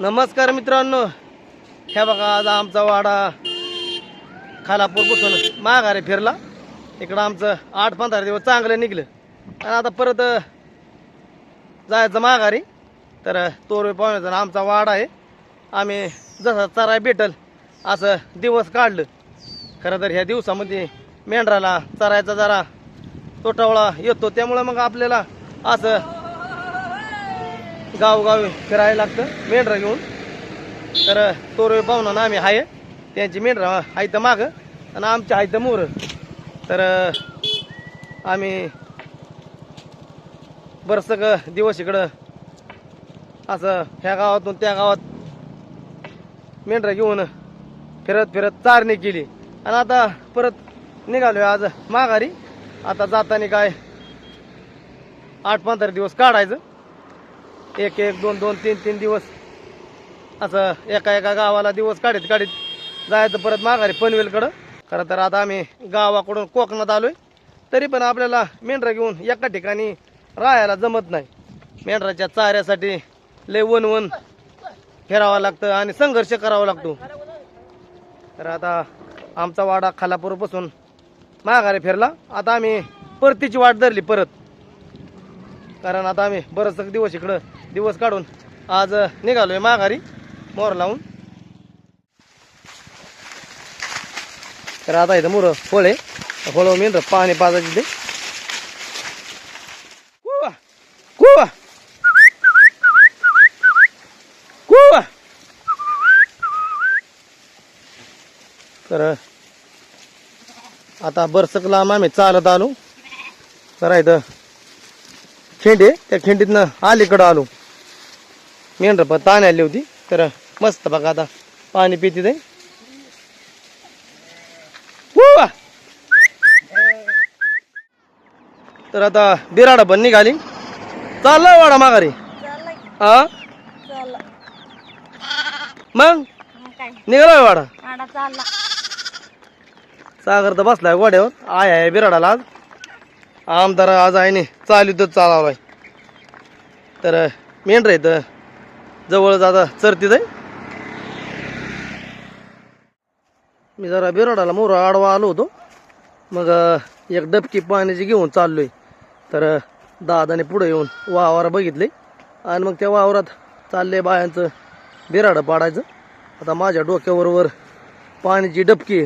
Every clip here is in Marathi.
नमस्कार मित्रांनो. ह्या बघा आज आमचा वाडा खालापूर कुठून माघारे फिरला. इकडं आमचं आठ पंधरा दिवस चांगलं निघलं. आणि आता परत जायचं माघारी. तर तोरवे पाहुण्याचा आमचा वाडा आहे. आम्ही जसं चराय भेटल असं दिवस काढलं. खरं तर ह्या दिवसामध्ये मेंढराला चरायचा जरा तोटावळा येतो. त्यामुळं मग आपल्याला असं गावगावी फिरायला लागतं. मेंढरं घेऊन. तर तोरवे पाहुणा आम्ही आहे त्यांची मेंढरं आहे मागं आणि आमच्या आहे मोर. तर आम्ही बरं सगळं दिवस इकडं असं ह्या गावातून त्या गावात मेंढरं घेऊन फिरत फिरत चारणी केली. आणि आता परत निघालोय आज माघारी. आता जाताना काय आठ पंधरा दिवस काढायचं. एक एक दोन दोन तीन तीन दिवस. असं एका एका गावाला दिवस काढीत काढीत जायचं परत माघारी पनवेलकडं. खरं तर आता आम्ही गावाकडून कोकणात आलोय. तरी पण आपल्याला मेंढरा घेऊन एका ठिकाणी राहायला जमत नाही. मेंढराच्या चाऱ्यासाठी लय वन वन फिरावं लागतं आणि संघर्ष करावा लागतो. तर आता आमचा वाडा खालापूरपासून माघारी फिरला. आता आम्ही परतीची वाट धरली परत. कारण आता आम्ही बरंच दिवस इकडं दिवस काढून आज निघालोय माघारी मोर लावून. तर आता इथं मुरं फोळे फळं मेन पाणी पाजायची ते. कुवा कुवा. कुवा. तर आता बरसक लांब आम्ही चालत आलो. तर इथं खिंडी त्या खिंडीतनं अलीकडं आलो. मेंढर पण ताण आली होती. तर मस्त बघा आता पाणी पिती ते. उव्वा. तर आता बिराडा पण निघाली. चाललाय वाडा माघारी. हा चाललं. मग? निघालाय वाडा. चालला. सागर तर बसलाय गोड्यावर आय आहे बिराडाला आज. आमदार आज आहे नाही चालूतच चालवलाय तर मेंढर इथं. जवळ जाता चरतीत आहे मी जरा बिराडाला मोर आडवा आलो होतो. मग एक डबकी पाण्याची घेऊन चाललोय. तर दादाने पुढे येऊन वावर बघितले. आणि मग त्या वावरात चालले बायांचं बिराडं पाडायचं. आता माझ्या डोक्यावर पाण्याची डबकी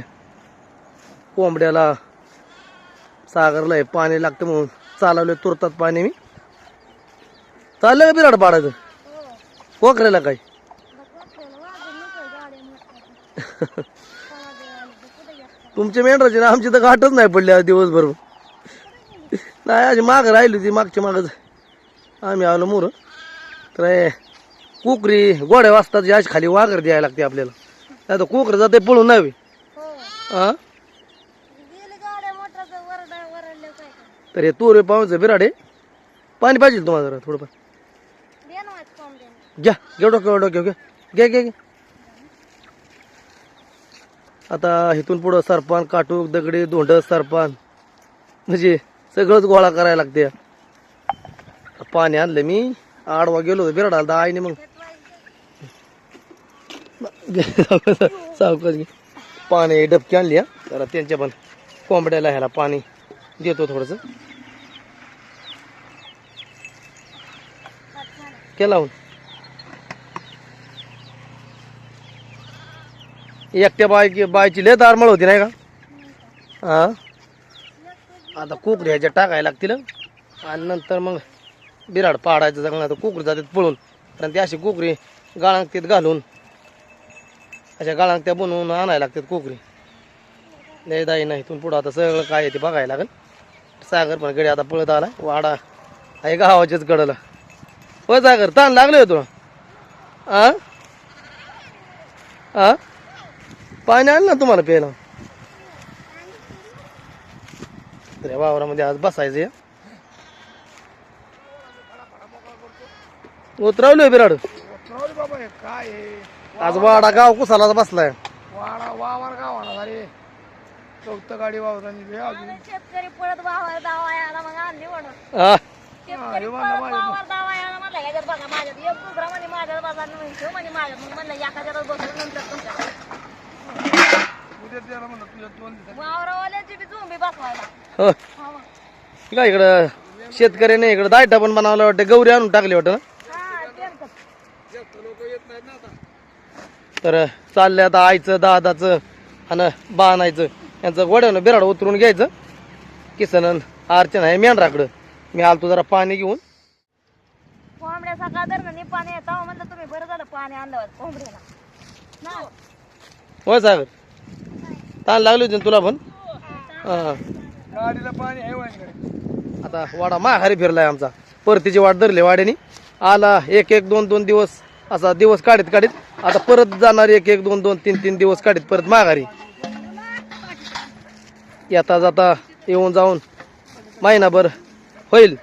कोंबड्याला सागरला पाणी लागतं म्हणून चालवले तुरतात पाणी मी. चाललं का बिराड पाडायचं? कोकरेला काय? तुमच्या मेंढराची ना आमची तर गाठच नाही पडली आज दिवसभर. नाही अशी मागं राहिली होती मागच्या मागच. आम्ही आलो मोर. तर हे कुकरी गोड्या वाजतात आज खाली वाघर द्यायला लागते आपल्याला. नाही तर कुकर जाते पळून नाही हा. काय? तर हे तोरे पाहुणचं बिराड. पाणी पाहिजे तुम्हाला जरा थोडंफार. घ्या घेऊ डोक्या डोक्या घ्या. घ्या घ्या घ्या. आता इथून पुढं सरपान काटूक दगडी धोंड सरपान. म्हणजे सगळंच गोळा करायला लागते. पाणी आणलं मी. आडवा गेलो होतो बिराड आला आईने मग सावकाश घे. पाणी डबकी आणली हा. जरा त्यांच्या पण कोंबड्याला ह्याला पाणी देतो थोडंसं. केला एकट्या बाय बायची लय दारमळ होती नाही का? हा? आता कुकरी ह्याच्या टाकायला लागतील आणि नंतर मग बिराड पाडायचं जगणार तर कोकरी जातात पळून. आणि ती अशी कुकरी गाळांगतीत घालून अशा गाळांगत्या बनवून आणायला लागतात कुकरी. लय दाई नाही इथून पुढं आता सगळं काय आहे ते बघायला लागेल. सागर पण गडी आता पळत आला वाडा. आहे गावाच्याच कडला हो सागर ताण लागले तुला. आ? आ? पाणी आण ना तुम्हाला प्यायला? तर या वावरामध्ये आज बसायचं उतरवलोय बिराड? राहुल बाबा काय आहे आज वाडा गाव कुसाला बसलाय. वाडा वावर गावाला झाले चौथं गाडी वावरांनी बे अजून. शेतकरी पळत वावर दावा यायला मग आणली म्हणून. शेतकरी पळत वावर दावा यायला मला आता ह्याच्यात बघा माझ्यात एक दुसरा म्हणे माझ्यात बघा आणि ठेव म्हणे माझ्यात. मग म्हणलं एखाद्याला बसलं नंतर तुमच्या उद्या त्याला म्हणलं तुझ्या दोन दिवसात वावरावाल्याची बी झोंबी बसवायला. हो. काय इकडं शेतकऱ्याने इकडं दायटा पण बनवलं वाटतं गौरी आणून टाकली वाटतं ना? हा तेलकट. तर. चालले आता आईचं दादाचं आणि बाणायचं. यांचं गोड्यानं बिराड उतरून घ्यायचं. किसन अर्चना आहे मेंढराकडं. मी आलतो जरा पाणी घेऊन. कोंबड्या सकाळ दर पाणी येतं म्हणलं तुम्ही बरं झालं पाणी आणलं कोंबड्याला. ना होय सागर. ताण लागली होती ना तुला पण? हा. गाडीला पाणी आहे वाईकडे आता वाडा माघारी फिरलाय आमचा. परतीची वाट धरली वाड्यानी. आला एक एक दोन दोन दिवस. असा दिवस काढीत काढीत. आता परत जाणार एक एक दोन दोन तीन तीन दिवस काढीत परत माघारी. येता जाता येऊन जाऊन महिनाभर होईल.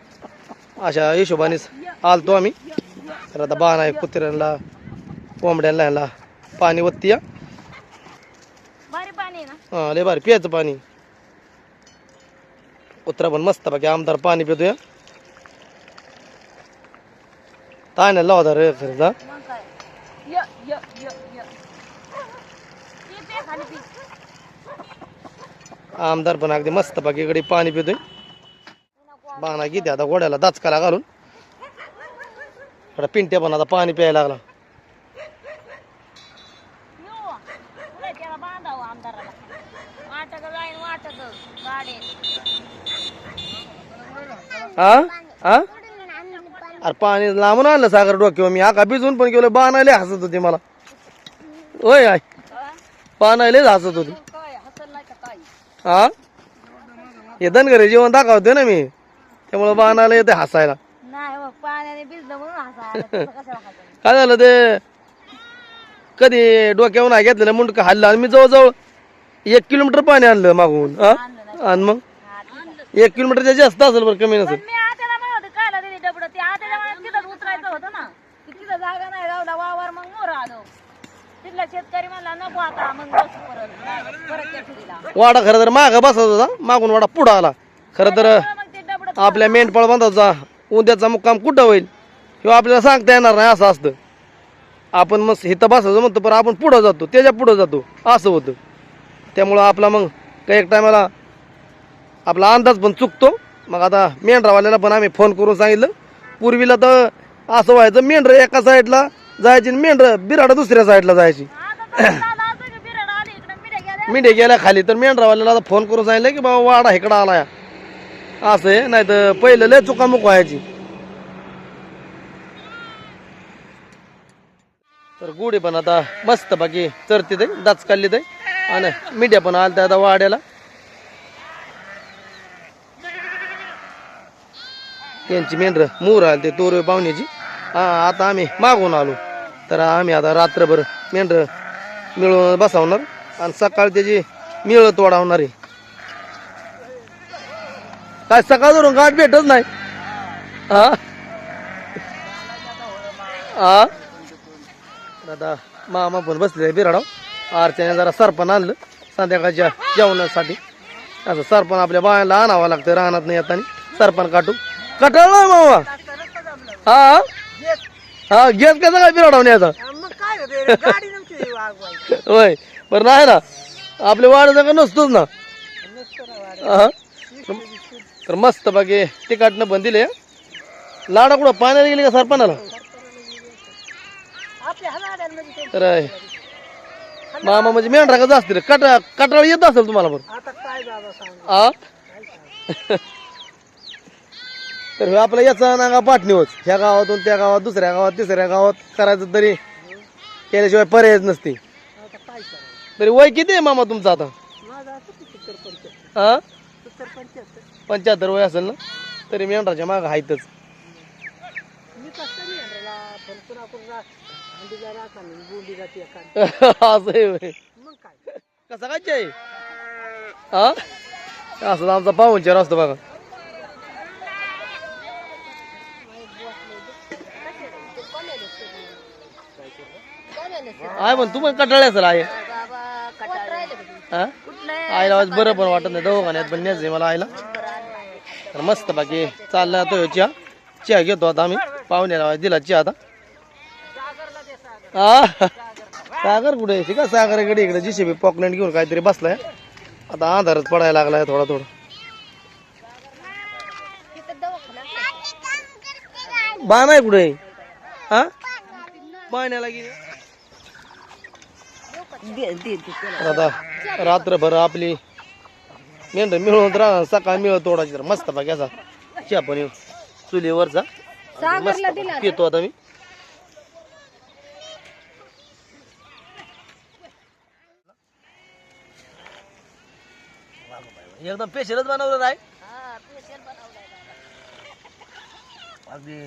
अशा हिशोबानेच आलतो आम्ही. तर आता बाण आहे कुत्र्यांना कोंबड्यांना ह्याला पाणी वत्ती या. हा लय भारी प्यायचं पाणी. उतरा पण मस्त बाकी आमदार पाणी पितोय. ताण्याला लावता रे खरं आमदार पण अगदी मस्त बाकी इकडे पाणी पितोय. बाणा किती आता गोड्याला दाचकाला घालून. पिंट्या पण आता पाणी प्यायला लागला यो पुढे त्याला बांधावं आमदाराला वाटक जाईन वाटक गाडी हा हा अरे पाणी लांबून आणलं सागर डोक्यावर. मी आका भिजून पण गेलो बाणाले हसत होती मला. होय आय बाणालेच हसत होती. काय हसल नाही का काय हा हे धनगरे जेवण दाखवते ना मी. त्यामुळे बाणाला येते हसायला. नाही हो? काय झालं ते? कधी डोक्यावर घेतलेलं मुंडकं हल्लं आणि मी जवळजवळ एक किलोमीटर पाणी आणलं मागून. हा आणि मग. एक किलोमीटरच्या जास्त असेल बरं कमी नसेल. पण मी आत्याला म्हणत होते कायला दिली डबड? ते आत्याला म्हणत तिथं उतरायचं होतं ना. की तिथं जागा नाही गावला वावर मग मोर आलो. तिथला शेतकरी म्हणला नको आता मग बस परत. परत त्या ठिकाणीला वाडा खरं तर माग बसत होता मागून वाडा पुढं आला. खरं तर मग ते डबड आपल्या मेंढपाळ बांधाचा उद्याचा मुक्काम कुठं होईल? किंवा आपल्याला सांगता येणार नाही असं असतं. आपण मग इथं बसायचं म्हणतो पण आपण पुढं जातो त्याच्या पुढं जातो असं होतं. त्यामुळं आपला मग काही एक टायमाला आपला अंदाज पण चुकतो. मग आता मेंढरावाल्याला पण आम्ही फोन करून सांगितलं. पूर्वीला तर असं व्हायचं मेंढर एका साईडला जायची मेंढर बिराड दुसऱ्या साईडला जायची. आली मिठ्या गेल्या. मिठे गेल्या खाली. तर मेंढरावाल्याला आता फोन करून सांगितलं की बाबा वाडा इकडं आलाय असं आहे नाही तर पहिलं लय चुकामुक व्हायची. तर गुढी पण आता मस्त बाकी चरते ते दाच काढली ते आणि मिठ्या पण आलत्या आता वाड्याला. त्यांची मेंढर मूर आले ते तोरवे पाहुण्याची हा आता आम्ही मागून आलो. तर आम्ही आता रात्रभर मेंढर मिळून बसावणार आणि सकाळ त्याची मिळ तोडावणार आहे. काय सकाळ धरून गाठ भेटत नाही? हा हा दादा मामा पण बसले बिराडाव. आरच्याने जरा सरपण आणलं संध्याकाळच्या जेवणासाठी. असं सरपण आपल्या बायाला आणावं लागतं राहणार नाही येताना. सरपण काटू. कटाळला मामा. हा? हा गॅस कसा काय बिराडाव न्यायचा होय बरं नाही ना. आपल्या वाड्याचा का नसतोच ना. हा. तर मस्त बाकी तिकाटनं पण दिले. लाडा कुठं पाण्याला गेली का सरपणाला? तर मामा म्हणजे मेंढरा कसं असतील? कटा कटाळ येत असेल तुम्हाला बरं आ? तर हे आपलं याचा नागा पाठणी ह्या गावातून त्या गावात दुसऱ्या गावात तिसऱ्या गावात करायचं तरी केल्याशिवाय पर्यायच नसते. तरी वय किती आहे मामा तुमचं आता? हा? पंच्याहत्तर वय असेल ना? तरी मेंढराच्या माग आहेतच असं आहे कसा काय हा? असं आमचा पाहुणचार असतो बघा. आहे पण तू पण कटाळे असेल आहे हा? आईला आज बरं पण वाटत नाही दवाखान्यात पण न्यायचं मला आईला. तर मस्त बाकी चालला आता ह्यो चहा. चहा घेतो आता आम्ही. पाहुण्याला दिला चहा आता. हा सागर कुठे आहे? का सागराकडे इकडे इकडे. जीसीबी पॉकलँड घेऊन काहीतरी बसलाय. आता अंधारच पडायला लागलाय थोडा थोडा. बाण आहे कुठे? हा? पाण्याला गेली आता रात्रभर आपली मेंढर मिळवून राहणार सकाळ मिळत तोडायची तर मस्त बाकी असा चहा पण येऊ. चुलीवरचा मस्त पितो आता मी. एकदम पेशलच बनवलं आहे अगदी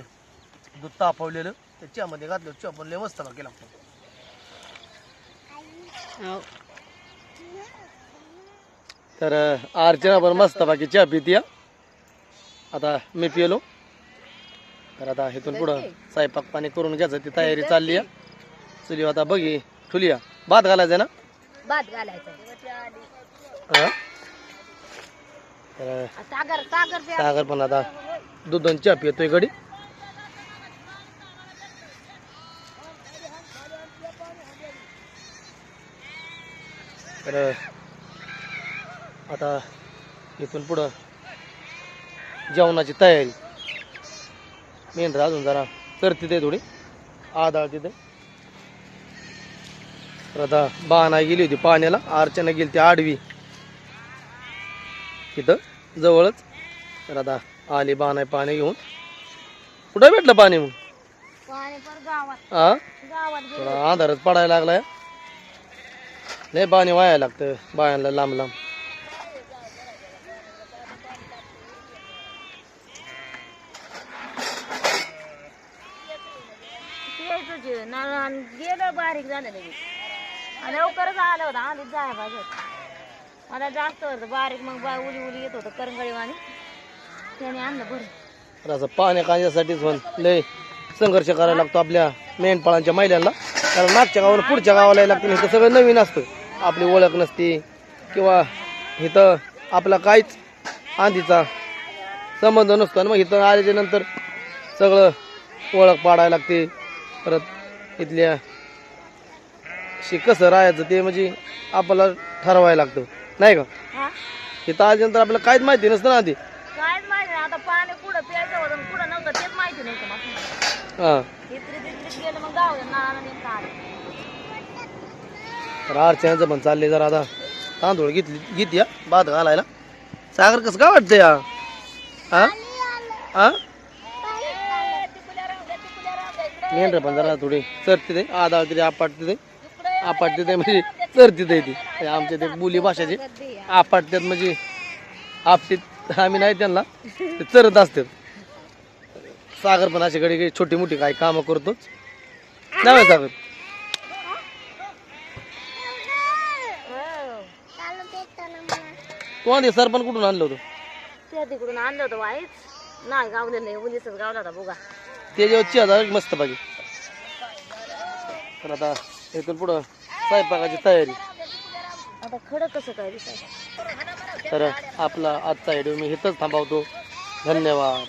दूध तापवलेलं. त्या चहामध्ये घातलं चहा पण लय मस्त केला तर अर्चना पण मस्त बाकी चहा पिती आता मी पिलो तर आता इथून पुढं स्वयंपाक पाणी करून घ्यायचं ती तयारी चालली आहे. चुली आता बघी ठुलिया भात घालायचा ना? भात घालायचं हा? तर सागर पण आता दूध चहा पितोय गडी तर आता इथून पुढं जेवणाची तयारी. मेंढर अजून जरा चरती ते थोडी. आदाळ तिथे. तर आता बाणा गेली होती पाण्याला. अर्चना गेली ती आडवी. तिथं जवळच. तर आता आली बाणाय पाणी घेऊन. कुठं भेटलं पाणी मग? हा. थोडा अंधारच पडायला लागलाय. लय पाणी वाया लागतं बायांना लांब लांब. यायचं जे. नळ आणि गेलं बारीक झालं लगेच. आणि लवकरच आलं होतं जायला पाहिजे होतं. मला जास्त होतं बारीक मग बा उली उली येत होतं करंगळीवाणी. त्याने आणलं तर असं कांद्यासाठीच पण लय संघर्ष करायला लागतो आपल्या मेंढपाळांच्या महिलांना. कारण मागच्या गावाला पुढच्या गावाला यायला लागतं इथं सगळं नवीन असतं. आपली ओळख नसते किंवा इथं आपला काहीच आधीचा संबंध नसतो. आणि मग इथं आल्याच्यानंतर सगळं ओळख पाडायला लागते. परत इथल्या शी कसं राहायचं ते म्हणजे आपल्याला ठरवायला लागतं. नाही का? हा? इथं आल्यानंतर आपल्याला काहीच माहिती नसतं ना आधी. कायच माहिती नाही आता पाणी कुठं प्यायचं होतं आणि कुठं नव्हतं तेच माहिती नाही का मग हां. इत्री तित्री गेलं मग गाव नाळाला नेमकं आलं तर अर्चनाचं पण चालले जरा आता. तांदूळ घेतली घेते या भात घालायला. सागर कसं काय वाटतं या हा? हा? मेंढर पण जरा थोडे चरते आधा तिथे आपटते ते आपटते म्हणजे चरते ते. ती म्हणजे आमच्या ते बोली भाषाची आपटतात म्हणजे आपटीत आम्ही नाही त्यांना ते चरत असतात. सागर पण अशी घडी छोटी मोठी काही कामं करतोच. नाही होय सागर? कोण सर सरपण कुठून आणलं होतं? तिकडून आणलं होतं वाईच नाही गावलेलं नाही उलीसच गावला होता बघा. ते जेव्हा हजार मस्त पाहिजे तर आता इथून पुढं स्वयंपाकाची तयारी. आता खडं कसं काय तर आपला आजचा व्हिडिओ मी इथंच थांबवतो. धन्यवाद.